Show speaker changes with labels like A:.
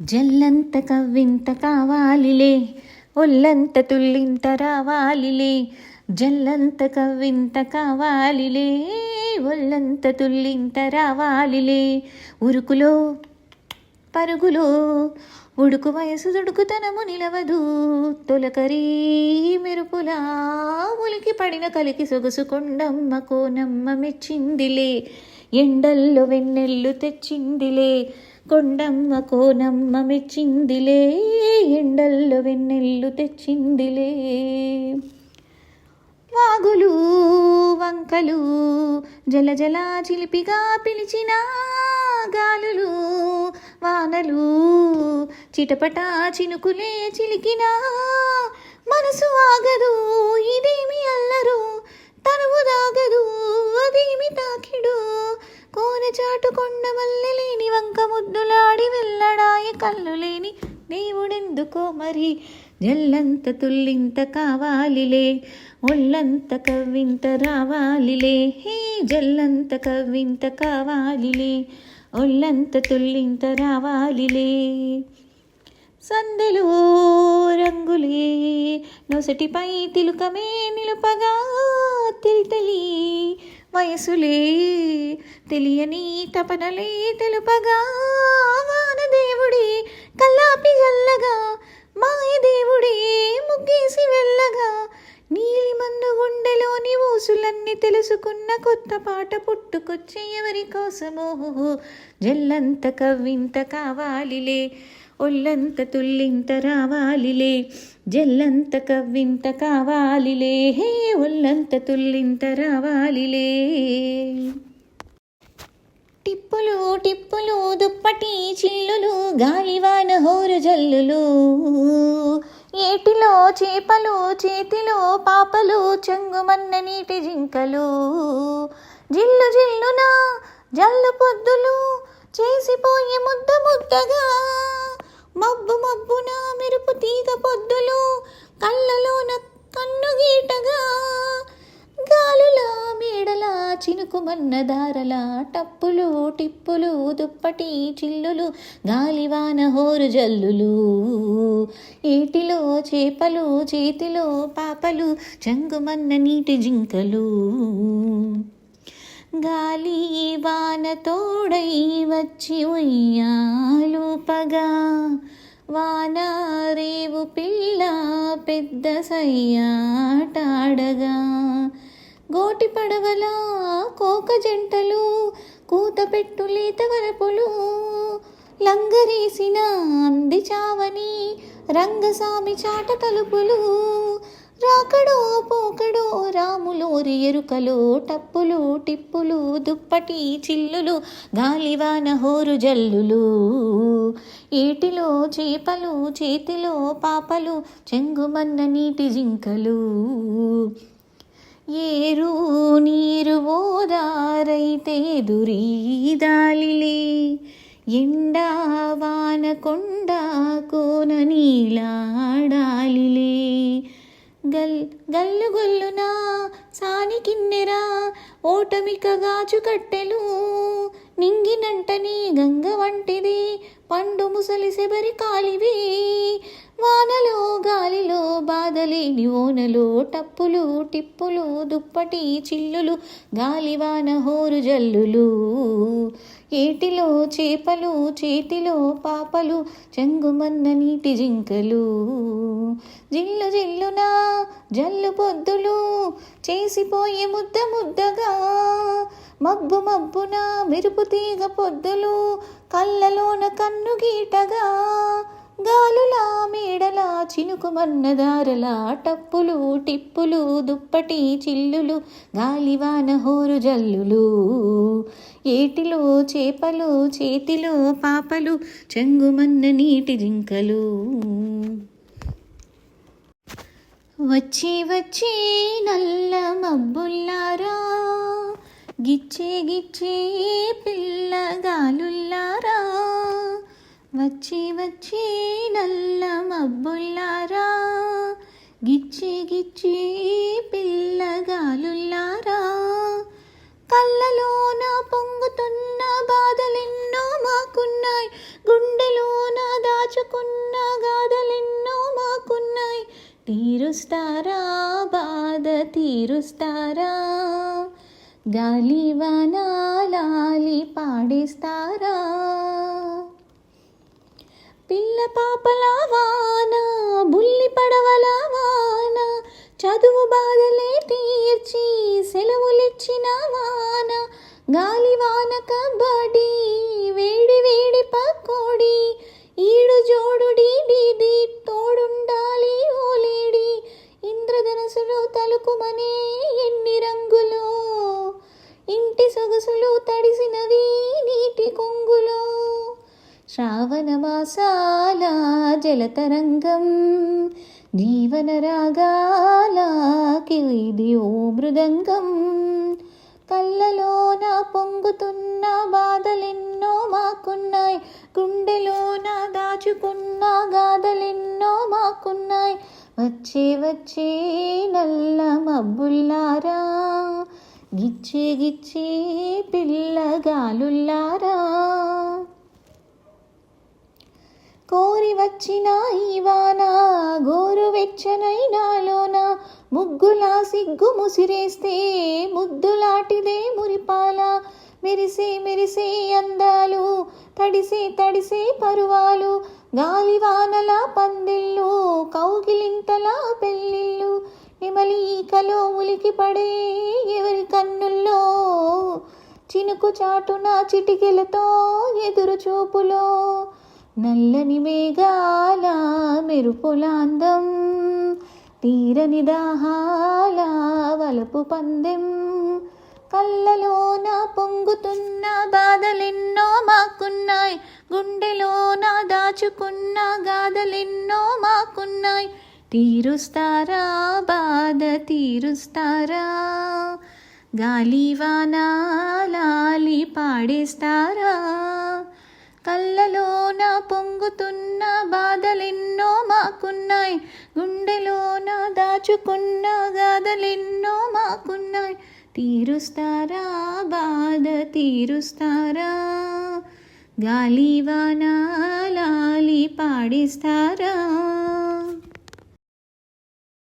A: జల్లంత కవ్వింత కావాలిలే ఒల్లంత తుల్లింత రావాలిలే జల్లంత కవ్వింత కావాలిలే ఒల్లంత తుల్లింత రావాలిలే. ఉరుకులో పరుగులో ఉడుకు వయసు దుడుకుతనము నిలవదు తొలకరీ మెరుపులా ఉలికి పడిన కలికి సొగసు కొండమ్మ కోనమ్మ మెచ్చిందిలే. ఎండల్లో వెన్నెల్లు తెచ్చిందిలే కొండమ్మ కోనమ్మ మెచ్చిందిలే ఎండల్లో వెన్నెల్లు తెచ్చిందిలే. వాగులు వంకలు జల చిలిపిగా పిలిచిన గాలులు వానలు చిటపట చినుకులే చిలికిన మనసు ఆగదు ఇదేమి అల్లరు తనువు దాగదు అదేమి తాకిడు. కోన చాటు కొండ మల్లె లేని వంక ముద్దులాడి వెళ్ళడాయ కళ్ళు లేని దేవుడెందుకో మరి? జల్లంత తుల్లింత కావాలిలే ఒళ్ళంత కవ్వింత రావాలిలే. హే జల్లంత కవ్వింత కావాలిలే ఒళ్ళంత తుల్లింత రావాలిలే. సందెలు రంగులే నొసటిపై తిలుకమే నిలుపగా తెలితలి. వయసులే తెలియని తపనలే తెలుపగా వానదేవుడే కల్లాపి జల్లగా మాయదేవుడే ముగ్గేసి వెళ్ళగా. నీలి గుండెలోని ఊసులన్నీ తెలుసుకున్న కొత్త పాట పుట్టుకొచ్చే ఎవరి కోసమో జల్లంత కవ్వింత కావాలిలే ఒళ్ళంత తుల్లింత రావాలిలే జల్లంత కవ్వింత కావాలిలే హే ఒళ్ళంత తుల్లింత రావాలిలే. టిప్పులు టిప్పులు దుప్పటి చిల్లులు గాలివాన హోరు జల్లులు. ఏటిలో చేపలు చేతిలో పాపలు చెంగుమన్న నీటి జింకలు. జిల్లు జిల్లునా జల్లు పొద్దులు చేసిపోయే ముద్ద ముద్దగా. మబ్బు మబ్బున మెరుపు తీగ పొద్దులు కళ్ళలోన కన్ను గీటగా గాలులా మేడలా చినుకుమన్న దారల టప్పులు టిప్పులు దుప్పటి చిల్లులు గాలివాన హోరు జల్లులు. ఏటిలో చేపలు చేతిలో పాపలు చంగుమన్న నీటి జింకలు. గాలి వాన తోడై వచ్చి ఉయ్యాలుపగా వాన రేవు పిల్ల పెద్ద సయ్యాటాడగా. గోటి పడవల కోక జంటలు కూత పెట్టు లేత వరపులు లంగరేసిన అంది చావని రంగసామి చాట తలుపులు రాకడో పోకడో రాములోరి ఎరుకలు టప్పులు టిప్పులు దుప్పటి చిల్లులు గాలివాన హోరు జల్లులు. ఏటిలో చేపలు చేతిలో పాపలు చెంగుమన్న నీటి జింకలు. ఏరు నీరు ఓదారైతే దురీదాలిలే. ఎండా వాన కొండ కోన నీలాడాలిలే. గల్ గల్లు గొల్లున సాని కిన్నెరా ఓటమిక గాజు కట్టెలు నింగినంటని గంగ వంటిది పండు ముసలి శబరి కాలివి. వానలో గాలిలో బాధలేని ఓనలో టప్పులు టిప్పులు దుప్పటి చిల్లులు గాలివాన హోరు జల్లులు. ఏటిలో చేపలు చేతిలో పాపలు చెంగుమన్న నీటి జింకలు. జిల్లు జిల్లున జల్లు పొద్దులు చేసిపోయే ముద్ద ముద్దగా. మబ్బు మబ్బున మెరుపు తీగ పొద్దులు కళ్ళలోన కన్ను గీటగా. గాలు చినుకు చినుకుమన్న టప్పులు టిప్పులు దుప్పటి చిల్లులు గాలివాన హోరు జల్లులు. ఏటిలో చేపలు చేతిలో పాపలు చెంగుమన్న నీటి జింకలు. వచ్చి వచ్చి నల్ల మబ్బుల్లారా గిచ్చే గిచ్చే పిల్లగాలుల్లారా వచ్చి వచ్చి నల్ల మబ్బుల్లారా గిచ్చి గిచ్చి పిల్లగాలుల్లారా. కళ్ళలోన పొంగుతున్న బాధలెన్నో మాకున్నాయి గుండెలోన దాచుకున్న గాథలెన్నో మాకున్నాయి. తీరుస్తారా బాధ తీరుస్తారా? గాలివనాలాలి పాడిస్తారా? పిల్ల పాపల వాన బుల్లి పడవల వాన చదువు బాధలే తీర్చి సెలవులిచ్చిన వాన గాలి వాన కబడ్డీ జలతరంగం జీవన ఇది ఓ మృదంగం. కళ్ళలోన పొంగుతున్న బాధలెన్నో మాకున్నాయి. గుండెలోన దాచుకున్న గాథలెన్నో మాకున్నాయి. వచ్చే వచ్చే నల్ల మబ్బుల్లారా. గిచ్చే గిచ్చే పిల్లగాలుల్లారా. కోరి వచ్చిన ఇవాన గోరు వెచ్చనైనాలోన ముగ్గులా సిగ్గు ముసిరేస్తే ముద్దులాటిదే మురిపాల? మెరిసే మెరిసే అందాలు తడిసే తడిసే పరువాలు గాలివానల పందిళ్ళు కౌగిలింతల పెళ్ళిళ్ళు నిమలీకలో ఉలికి పడే ఎవరి కన్నుల్లో? చినుకు చాటున చిటికెలతో ఎదురు చూపులో నల్లని మేఘాల మెరుపులాందం తీరని దాహాల వలపు పందెం. కళ్ళలోన పొంగుతున్న బాధలెన్నో మాకున్నాయి గుండెలోన దాచుకున్న గాథలెన్నో మాకున్నాయి. తీరుస్తారా బాధ తీరుస్తారా? గాలివాన లాలి పాడేస్తారా? కళ్ళలోన పొంగుతున్న బాధలెన్నో మాకున్నాయి. గుండెలోన దాచుకున్న గాథలెన్నో మాకున్నాయి. తీరుస్తారా? బాధ తీరుస్తారా? గాలివానాలాలి పాడిస్తారా?